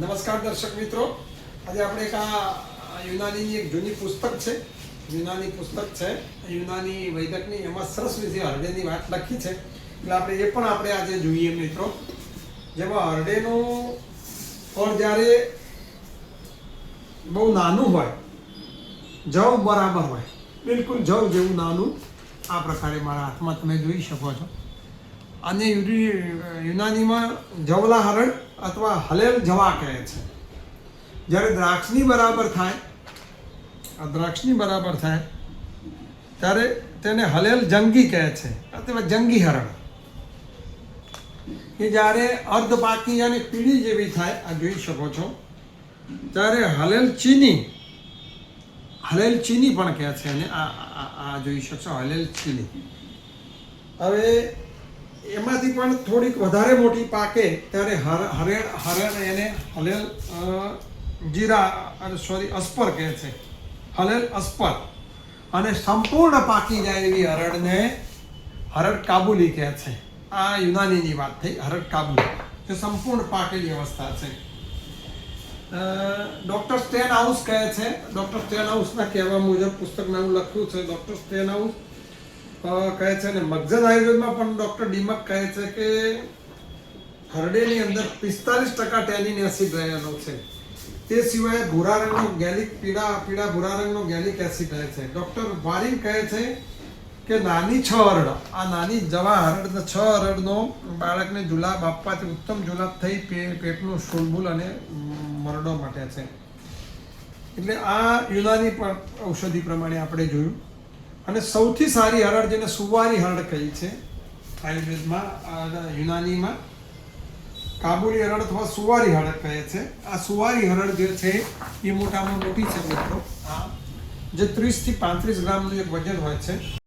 દર્શક મિત્રો. આજે આપણે એક આ યુનાનીની એક જૂની પુસ્તક છે. યુનાની પુસ્તક છે. યુનાની વૈદકની એમાં સરસ રીતે હરડેની વાત લખી છે. એટલે આપણે એ પણ આપણે આજે જોઈએ મિત્રો. જેમાં હરડેનું ફળ જ્યારે બહુ નાનું હોય, જવ બરાબર હોય, બિલકુલ જવ જેવું નાનું આ પ્રકારે મારા હાથમાં તમે જોઈ શકો છો. અને યુનાનીમાં જવલા હરણ અથવા હલેલ જવા કહે છે. જ્યારે દ્રાક્ષની બરાબર થાય, આ દ્રાક્ષની બરાબર થાય, ત્યારે તેને હલેલ જંગી કહે છે. અથવા જંગી હરણ કે જ્યારે અર્ધ પાકી અને પીળી જેવી થાય, આ જોઈ શકો છો, ત્યારે હલેલ ચીની હલેલ ચીની પણ કહે છે અને આ જોઈ શકશો, હલેલ ચીની. હવે એમાંથી પણ થોડીક વધારે મોટી પાકે ત્યારે હર હરેળ હરેળ એને હલેલ જીરા સોરી, અસ્પર કહે છે. હલેલ, અસ્પર. અને સંપૂર્ણ પાકી જાય એવી હરડને હરડ કાબુલી કહે છે. આ યુનાનીની વાત થઈ, હરડ કાબુલી. જે સંપૂર્ણ પાકેલી અવસ્થા છે. ડૉક્ટર સ્ટેન હાઉસ કહે છે. ડૉક્ટર સ્ટેન હાઉસના કહેવા મુજબ પુસ્તક નામ લખ્યું છે, ડૉક્ટર સ્ટેન હાઉસ કહે છે ને, મગજન આયુર્વેદમાં પણ ડૉક્ટર ડીમક કહે છે કે હરડેની અંદર પિસ્તાલીસ ટકા ટેનિન એસિડ રહેલો છે. તે સિવાય ભૂરા રંગનો ગેલિક, પીળા પીળા ભૂરા રંગનો ગેલિક એસિડ રહે છે. ડૉક્ટર વારિન કહે છે કે નાની છ હરડ, આ નાની જવા હરડ, છ હરડનો બાળકને જુલાબ આપવાથી ઉત્તમ જુલાબ થઈ પેટનું સુલબુલ અને મરડો માટે છે. એટલે આ યુનાની પણ ઔષધિ પ્રમાણે આપણે જોયું. અને સૌથી સારી હરડ જેને સુવારી હરડ કહી છે, આયુર્વેદમાં યુનાનીમાં, કાબુલી હરડ અથવા સુવારી હરડ કહે છે. આ સુવારી હરડ જે છે, એ મોટામાં મોટી છે, મિત્રો. આ જે ત્રીસથી પાંત્રીસ ગ્રામનું એક વજન હોય છે.